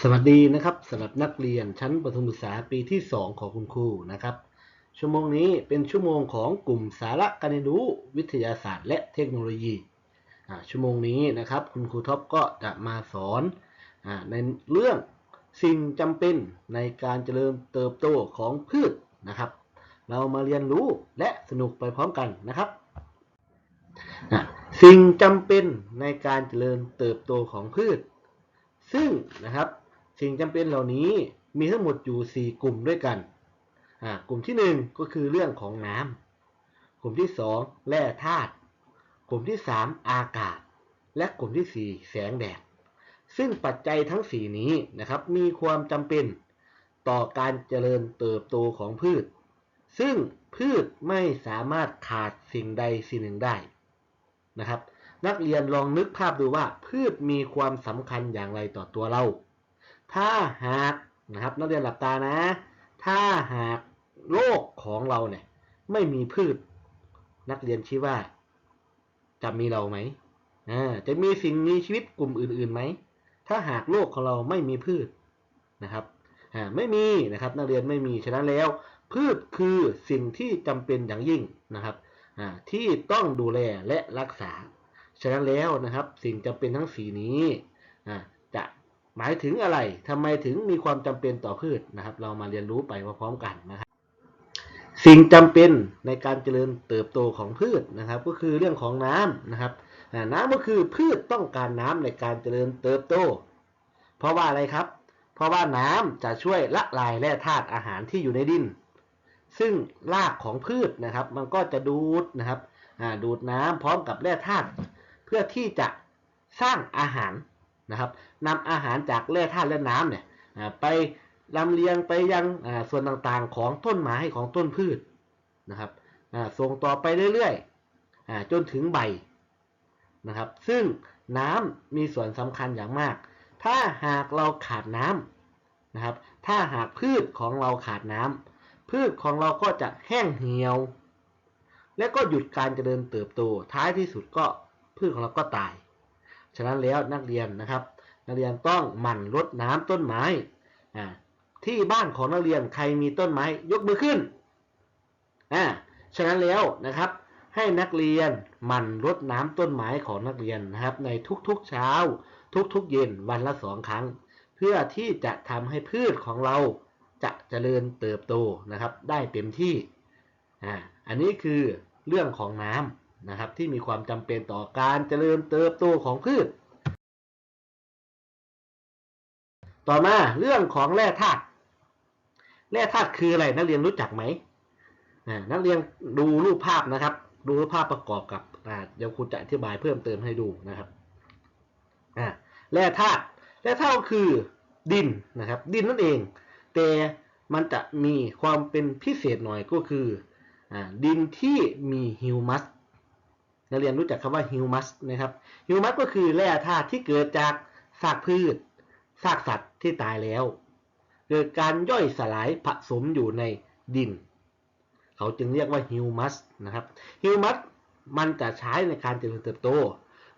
สวัสดีนะครับสำหรับนักเรียนชั้นประถมศึกษาปีที่ 2 ของคุณครูนะครับ ชั่วโมงนี้เป็นชั่วโมงของกลุ่มสาระการเรียนรู้วิทยาศาสตร์ และเทคโนโลยีชั่วโมงนี้นะครับคุณครูท็อปก็จะมาสอนอในเรื่องสิ่งจำเป็นในการเจริญเติบโตของพืชนะครับ เรามาเรียนรู้และสนุกไปพร้อมกันนะครับ สิ่งจำเป็นในการเจริญเติบโตของพืช ซึ่งนะครับสิ่งจำเป็นเหล่านี้มีทั้งหมดอยู่ 4 กลุ่มด้วยกัน กลุ่มที่ 1 ก็คือเรื่องของน้ำกลุ่มที่ 2 แร่ธาตุ กลุ่มที่ 3 อากาศ และกลุ่มที่ 4 แสงแดด ซึ่งปัจจัยทั้ง 4 นี้นะครับมีความจำเป็นต่อการเจริญเติบโตของพืช ซึ่งพืชไม่สามารถขาดสิ่งใดสิ่งหนึ่งได้นะครับ นักเรียนลองนึกภาพดูว่า พืชมีความสำคัญอย่างไรต่อตัวเรา ถ้าหากนะครับนักเรียนหลับตานะ ถ้าหากโลกของเราเนี่ยไม่มีพืช นักเรียนคิดว่า จะมีเราไหมอ่าจะมีสิ่งมีชีวิตกลุ่มอื่นๆไหม ถ้าหากโลกของเราไม่มีพืชนะครับอ่าไม่มีนะครับนักเรียนไม่มีฉะนั้นแล้ว พืชคือสิ่งที่จำเป็นอย่างยิ่งนะครับอ่าที่ต้องดูแลและรักษา ฉะนั้นแล้วนะครับสิ่งจำเป็นทั้งสีนี้จะหมายถึงอะไรทำไมถึงมีความจำเป็นต่อพืชนะครับ เรามาเรียนรู้ไปพร้อมๆกันนะครับ สิ่งจำเป็นในการเจริญเติบโตของพืชนะครับ ก็คือเรื่องของน้ำนะครับน้ำก็คือพืชต้องการน้ำในการเจริญเติบโต เพราะว่าอะไรครับ เพราะว่าน้ำจะช่วยละลายแร่ธาตุอาหารที่อยู่ในดิน ซึ่งรากของพืชนะครับ มันก็จะดูดนะครับดูดน้ำพร้อมกับแร่ธาตุ พื่อที่จะสร้างอาหารนะครับนำอาหารจากแร่ธาตุและน้ำเนี่ยไปลำเลียงไปยังส่วนต่างๆของต้นไม้ของต้นพืชนะครับส่งต่อไปเรื่อยๆจนถึงใบนะครับ ซึ่งน้ำมีส่วนสำคัญอย่างมาก ถ้าหากเราขาดน้ำนะครับ ถ้าหากพืชของเราขาดน้ำพืชของเราก็จะแห้งเหี่ยว และก็หยุดการเจริญเติบโตท้ายที่สุดก็ พืชของเราก็ตาย ฉะนั้นแล้วนักเรียนนะครับ นักเรียนต้องหมั่นรดน้ำต้นไม้อ่าที่บ้านของนักเรียนใครมีต้นไม้ยกมือขึ้นอ่าฉะนั้นแล้วนะครับ ให้นักเรียนหมั่นรดน้ำต้นไม้ของนักเรียนนะครับ ในทุกๆเช้า ทุกๆ เย็นวันละสองครั้ง เพื่อที่จะทำให้พืชของเราจะเจริญเติบโตนะครับ ได้เต็มที่อ่าอันนี้คือเรื่องของน้ำ นะครับ ที่มีความจำเป็นต่อการเจริญเติบโตของพืช ต่อมาเรื่องของแร่ธาตุแร่ธาตุคืออะไรนักเรียนรู้จักไหมนักเรียนดูรูปภาพนะครับ ดูรูปภาพประกอบกับเดี๋ยวครูจะอธิบายเพิ่มเติมให้ดูนะครับแร่ธาตุแร่ธาตุคือดินนะครับ ดินนั่นเอง แต่มันจะมีความเป็นพิเศษหน่อยก็คืออดินที่มีฮิวมัส นักเรียนรู้จักคำว่าฮิวมัสนะครับฮิวมัสก็คือแร่ธาตุที่เกิดจากซากพืชซากสัตว์ที่ตายแล้ว เกิดการย่อยสลายผสมอยู่ในดิน เขาจึงเรียกว่าฮิวมัสนะครับฮิวมัสมันจะใช้ในการเจริญเติบโต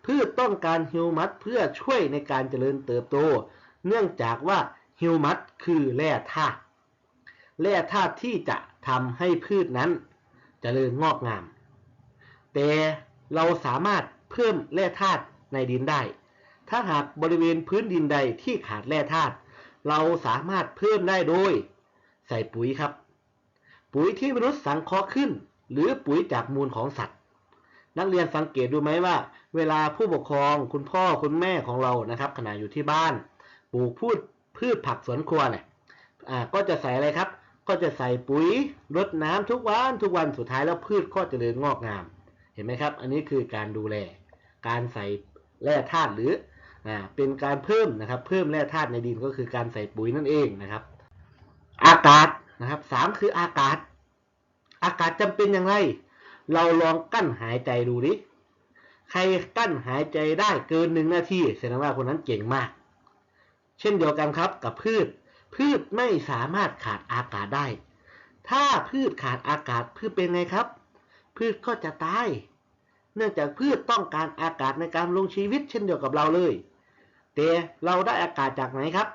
พืชต้องการฮิวมัสเพื่อช่วยในการเจริญเติบโต เนื่องจากว่าฮิวมัสคือแร่ธาตุแร่ธาตุที่จะทำให้พืชนั้นเจริญงอกงาม แต่ เราสามารถเพิ่มแร่ธาตุในดินได้ ถ้าหากบริเวณพื้นดินใดที่ขาดแร่ธาตุเราสามารถเพิ่มได้โดย ใส่ปุ๋ยครับ ปุ๋ยที่มนุษย์สังเคราะห์ขึ้น หรือปุ๋ยจากมูลของสัตว์ นักเรียนสังเกตดูไหมว่า เวลาผู้ปกครองคุณพ่อคุณแม่ของเรานะครับ ขณะอยู่ที่บ้านปลูกพืชพืชผักสวนครัวเนี่ยอ่าก็จะใส่อะไรครับ ก็จะใส่ปุ๋ยรดน้ำทุกวันทุกวันสุดท้ายแล้วพืชก็จเจริญงอกงาม เห็นไหมครับ อันนี้คือการดูแล การใส่แร่ธาตุหรืออ่าเป็นการเพิ่มนะครับ เพิ่มแร่ธาตุในดินก็คือการใส่ปุ๋ยนั่นเองนะครับ อากาศนะครับสามคืออากาศ อากาศจำเป็นอย่างไร เราลองกั้นหายใจดูดิใครกั้นหายใจได้เกินหนึ่งนาทีแสดงว่าคนนั้นเก่งมาก เช่นเดียวกันครับกับพืช พืชไม่สามารถขาดอากาศได้ ถ้าพืชขาดอากาศพืชเป็นไงครับ พืชก็จะตาย เนื่องจากพืชต้องการอากาศในการลงชีวิตเช่นเดียวกับเราเลย แต่เราได้อากาศจากไหนครับ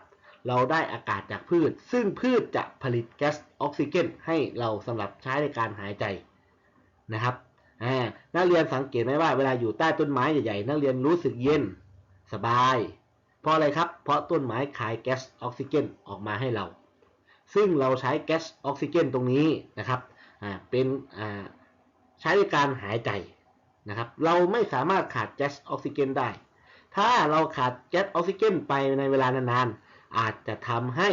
เราได้อากาศจากพืช ซึ่งพืชจะผลิตแก๊สออกซิเจนให้เราสำหรับใช้ในการหายใจนะครับนักเรียนสังเกตไหมว่าเวลาอยู่ใต้ต้นไม้ใหญ่ๆ นักเรียนรู้สึกเย็นสบาย เพราะอะไรครับ เพราะต้นไม้ขายแก๊สออกซิเจนออกมาให้เรา ซึ่งเราใช้แก๊สออกซิเจนตรงนี้นะครับเป็น ใช้ในการหายใจนะครับ เราไม่สามารถขาดแก๊สออกซิเจนได้ ถ้าเราขาดแก๊สออกซิเจนไปในเวลานานๆ อาจจะทำให้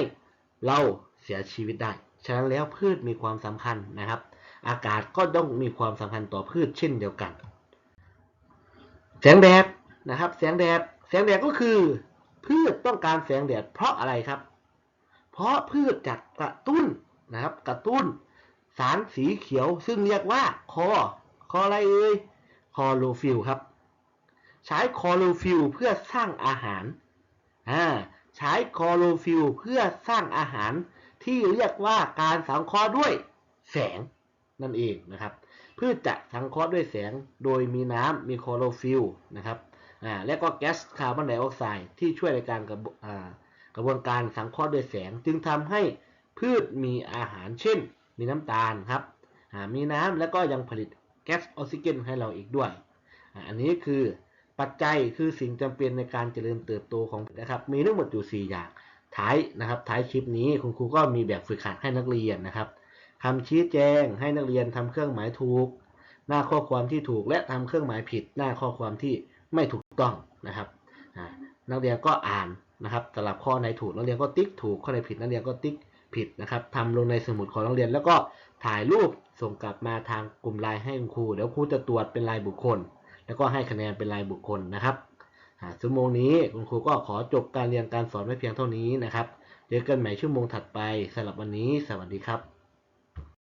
เราเสียชีวิตได้ ฉะนั้นแล้วพืชมีความสำคัญนะครับ อากาศก็ต้องมีความสำคัญต่อพืชเช่นเดียวกัน แสงแดดนะครับ แสงแดด แสงแดดก็คือ พืชต้องการแสงแดดเพราะอะไรครับ เพราะพืชจะกระตุ้นนะครับ กระตุ้น สารสีเขียวซึ่งเรียกว่าคอคออะไรเอ่ยคอโรฟิลครับ ใช้คอโรฟิลเพื่อสร้างอาหารอ่าใช้คอโรฟิลเพื่อสร้างอาหารที่เรียกว่าการสังเคราะห์ด้วยแสงนั่นเองนะครับพืชจะสังเคราะห์ด้วยแสงโดยมีน้ำมีคอโรฟิลนะครับอ่าและก็แก๊สคาร์บอนไดออกไซด์ที่ช่วยในการกระกระบวนการสังเคราะห์ด้วยแสง จึงทำให้พืชมีอาหารเช่น มีน้ำตาลครับมีน้ำแล้วก็ยังผลิตแก๊สออกซิเจนให้เราอีกด้วย อันนี้คือปัจจัยคือสิ่งจำเป็นในการเจริญเติบโตของนะครับ มีทั้งหมดอยู่ 4 อย่าง ท้ายนะครับ ท้ายคลิปนี้คุณครูก็มีแบบฝึกหัดให้นักเรียนนะครับคำชี้แจงให้นักเรียนทำเครื่องหมายถูก หน้าข้อความที่ถูกและทำเครื่องหมายผิด หน้าข้อความที่ไม่ถูกต้องนะครับ นักเรียนก็อ่านนะครับสลับข้อไหนถูกนักเรียนก็ติ๊กถูกข้อไหนผิดนักเรียนก็ติ๊ก ผิดนะครับทำลงในสมุดของโรงเรียน แล้วก็ถ่ายรูปส่งกลับมาทางกลุ่มไลน์ให้คุณครูเดี๋ยวครูจะตรวจเป็นรายบุคคล แล้วก็ให้คะแนนเป็นรายบุคคลนะครับชั่วโมงนี้คุณครูก็ขอจบการเรียนการสอนไว้เพียงเท่านี้นะครับเจอกันใหม่ชั่วโมงถัดไปสำหรับวันนี้ สวัสดีครับ